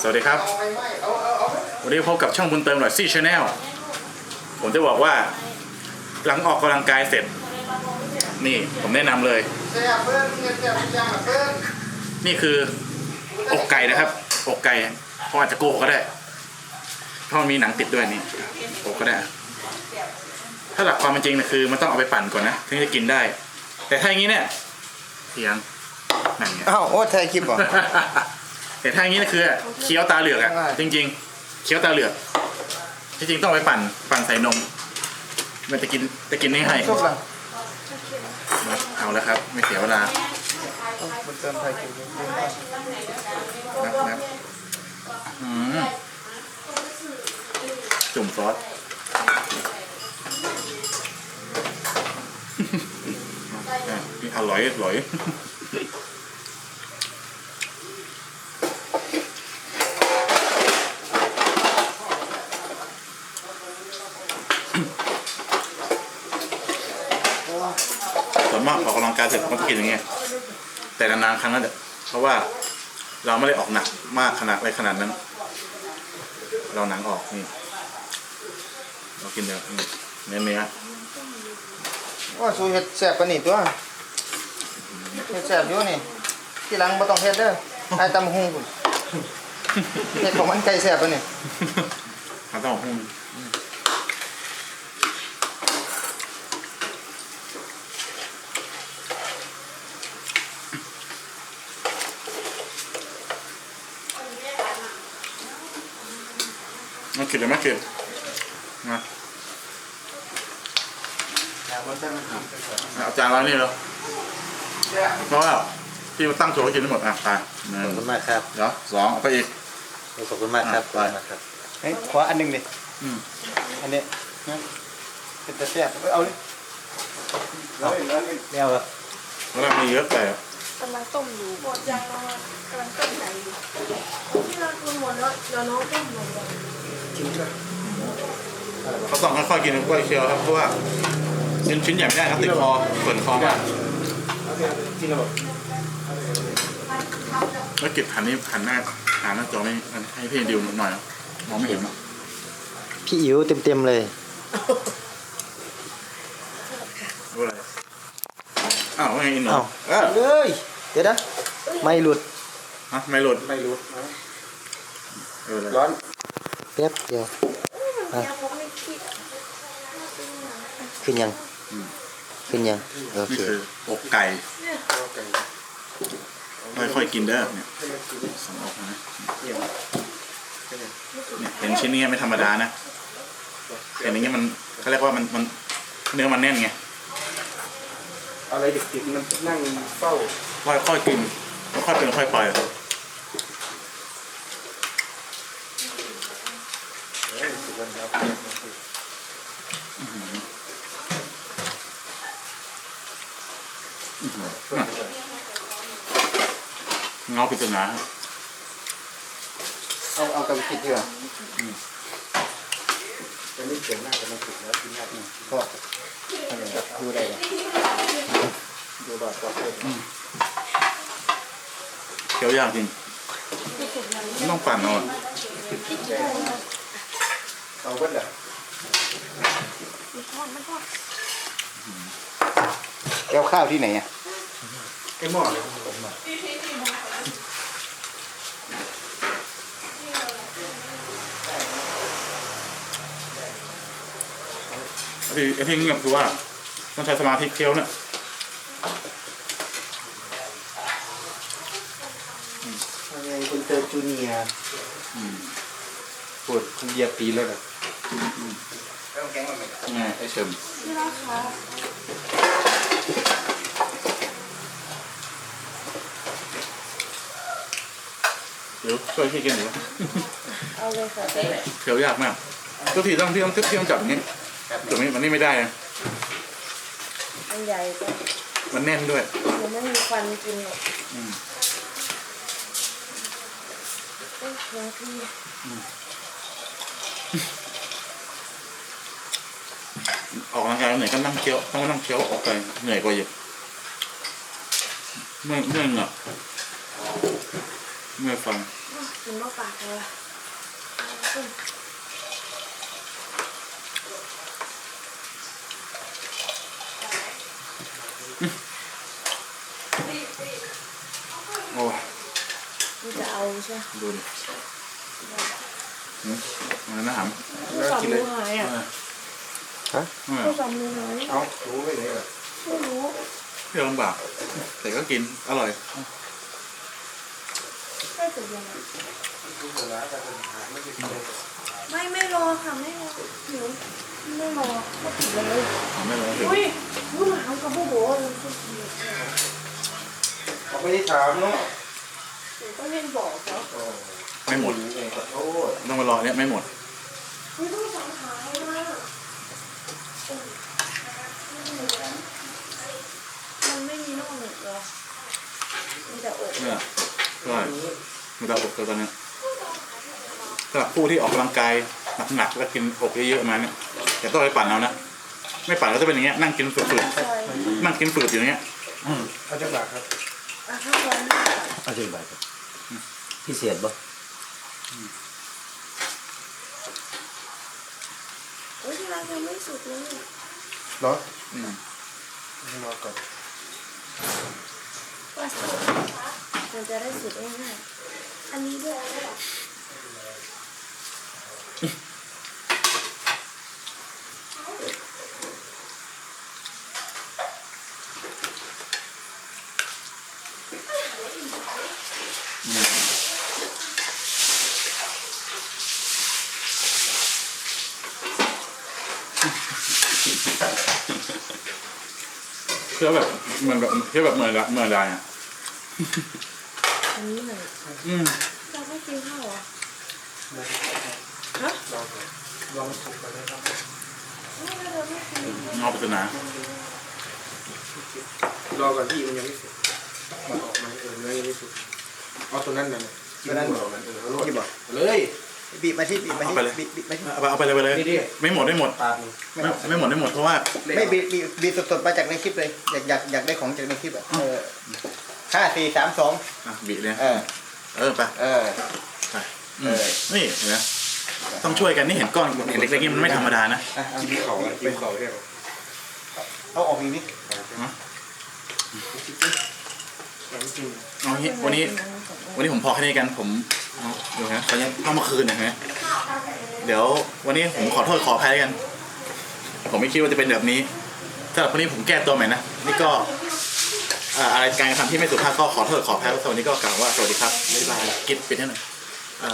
สวัสดีครับ วันนี้พบกับช่องบุญเติมหน่อยซี่ชาแนลผมจะบอกว่า หลังออกกำลังกายเสร็จ นี่ผมแนะนำเลย นี่คือ อกไก่นะครับ อกไก่เพราะอาจจะโกหกก็ได้เพราะมันมีหนังติดด้วยนี่อกก็ได้ ถ้าหลักความเป็นจริงนะคือมันต้องเอาไปปั่นก่อนนะถึงจะกินได้ แต่ถ้าอย่างนี้เนี่ยเทียงนั่นไงอ้าวโอ้ถ่ายคลิปเหรอ แต่ถ้าอย่างนี้นะคือเคี้ยวตาเหลือกอะใช่จริง ๆ เคี้ยวตาเหลือกที่จริงต้องไปปั่นปั่นใส่นม มันจะกินจะกินง่ายจบละๆเอาแล้วครับ ไม่เสียเวลามันเติมถ่ายคลิปอยู่นับนับอืมจุ่มซอสอะนี่อร่อยอร่อย ส่วนมา กออกกำลังกายเสร็จผมก็กินอย่างเงี้ยแต่นานๆครั้งนั่นแหละเพราะว่าเราไม่ได้ออกหนักมากขนาดอะไรขนาดนั้น เราหนังออกนี่เรากินเนื้อนี่เนื้อเนื้อว่าสูเห็ดแสบปานนี่ตัวเห็ดแสบอยู่นี่ทีหลังบ่ต้องเฮ็ดเด้อไอ้ตำหุงพุ่นเฮ็ดของมันไก่แสบปานนี่มันต้องหุ้ มมากินเลยไหมกินมาเอาจานร้านนี้เหรอเพราะว่าที่มาตั้งโชว์ให้กินทั้งหมดอะไปหนึ่ขอบงคุณมากครับ เดี๋ยวสองเอาไปอีก ขอบคุณมากครับอะขอบคุณมากครับเฮ้ยขออันหนึงดิอืม อันนี้นะเป็นตะแซ่บเอาเลยไม่เอาครับแล้วเรามีเยอะไปอะกำลังต้มอยู่หมดยังเรากำลังต้มไหนอยู่ที่เราทุนหมดแล้วเดี๋ยวน้องต้มหมดเล ยเขาต้องค่อยๆกินกล้วยเชียวครับเพราะว่าชิ้นชิ้นใหญ่ไม่ได้ครับติดคอส่วนคอมากกินแล้วบ่แล้วเก็บหันนี้หันหน้าหาหน้าจอไม่ให้พี่ดิวหน่อยมองไม่เห็นมั้งพี่อิ๋วเต็มๆเลยรู้อะไรอ้าวว่าไงอินโนอ้าวเอ้าเลยเดี๋ยวนะไม่หลุดฮะไม่หลุดไม่รู้เออเลยร้อน แป๊บเดียวมันยังผมไม่คิดขึ้นยัง ขึ้นยัง โอนี่เค คืออกไก่ค่อยๆกินเด้อเนี่ยสองอกนะเนี่ยเห็นชิ้นนี้ไม่ธรรมดานะเห็นอย่างเงี้ยมันเขาเรียกว่ามันมันเนื้อมันแน่นไงอะไรดิบๆมันนั่งเฝ้าค่อยๆกินค่อยๆเป็นค่อยไป เงาปริศนาครับเอาเอากับคิดดีกว่าจะไม่เสียงมากแต่มันถูกแล้วกินยาก็ดูได้ดูดอดก็เพิ่มเคี้ยวยากจริงต้องปั่นเอาอะ เอาเบิดเลยไม่ทอดไม่ทอดแก้วข้าวที่ไหนอะไอ้หม้อเลยผมมาไอ้ที่ไอ้ที่เงียบคือว่าต้องใช้สมาธิเคี้ยวเนี่ยอะไรคุณเจอจูเนียร์อืม ปวดคุณเบียร์ปีแล้วนะต้องแกงมันไหมนี่ไงไอ้เฉิมที่ราคาเดี๋ยวช่วยพี่กินหน่อยเอาเลยค่ะเคี้ยวยากมากทุกทีต้องพี่ต้องพี่ต้องจับอย่างนี้จับนี้มันนี่ไม่ได้นะอันใหญ่ก็มันแน่นด้วยเดี๋ยวไม่มีควันกินหรอกอืมเอ้ยบางที ออกกำลังกายเหนื่อยก็นั่งเคี้ยวต้องนั่งเคี้ยวออกไปเหนื่อยกว่าเยอะเมื่อยเมื่อยเหงือกเมื่อยฟันเกินมะปากเลยโอ้มันจะเอาใช่ไหมดูดิหื มมันน่าหำโทรศัพท์มือหายอะฮะเออโทรศัพท์มือหาย เอารู้ไปเลยเหรอไม่รู้เที่ยวลำบากแต่ก็กินอร่อย ไม่สุดยังไงไม่ไม่รอค่ะไม่รอเดี๋ยวไม่รอก็ผิดเลยทำไม่ร้อนถึงอุ้ยผู้หมากับผู้โบเลยสุดยอดเขาไม่ได้ถามเนาะหนูก็เล่นบอกแล้ว ไม่หมดเองขอโทษต้องมารอเนี่ยไม่หมดไม่ต้องสังหารนะมันไม่มีนอกหนึ่งเหรอมีแต่อกเนี่ยใช่มันจะอกตัวตอนเนี้ยสำหรับผู้ที่ออกกำลังกายหนักๆแล้วกินอกเยอะๆมาเนี่ยอย่าต้องไปปั่นเอานะไม่ปั่นก็จะเป็นอย่างเงี้ยนั่งกินฝืดใช่ๆนั่งกินฝืดอยู่อย่างเงี้ยเอาจังหวะครับอะห้าร้อยห้าบาทเอาจังหวะครับพิเศษบ่ โอ้ยที่ร้านยังไม่สุดเลยเหรออืมรอก่อนว่าสุดมันจะได้สุดง่ายๆอันนี้ด้วยได้หรอ เพื่อแบบเหมือนแบบเพื่อแบบเหมือนละเหมือนอะไรอะอันนี้หน่อยอืมเราไม่กินข้าวเหรอฮะลองถูกกันเลยครับไม่เราไม่กินเงาปริศนารอก่อนพี่มันยังไม่เสร็จมันออกมาเออเนื้อยังไม่สุกเอาตัวนั้นนั่นตัวนั้นบอกมันเออเอาลวดบอกเลย บีบมาที่บีบมาเอาที่ไปเลยบีบบีบมาที่เอาไปเอาไปเลยไปเลย นี่ดิ ไม่หมดไม่หมดปาดนี่ไม่ไม่หมดไม่หมดเพราะว่าไม่บีบบีบบีบสดๆมาจากในคลิปเลย อยากอยากอยากได้ของจากในคลิปอะเออห้าสี่สามสองอะบีเลยเออเออไปเออไปอืมนี่เห็นไหมต้องช่วยกันนี่เห็นก้อนเห็นเล็กๆนี่มันไม่ธรรมดานะอะเอากินเขาอะกินเขาเรียกเอาออกอีกนิดเอางี้วันนี้ วันนี้ผมพอแค่นี้กันผม เอาดูนะตอนนี้ต้องมาคืนนะฮะ เดี๋ยววันนี้ผมขอโทษขออภัยแล้วกัน ผมไม่คิดว่าจะเป็นแบบนี้สำหรับวันนี้ผมแก้ตัวใหม่นะ นี่ก็อะไรการกระทำที่ไม่สุภาพก็ขอโทษขออภัยแล้วสำหรับวันนี้ก็กล่าวว่าสวัสดีครับบ๊ายบายกิฟปิดให้หน่อยอ่า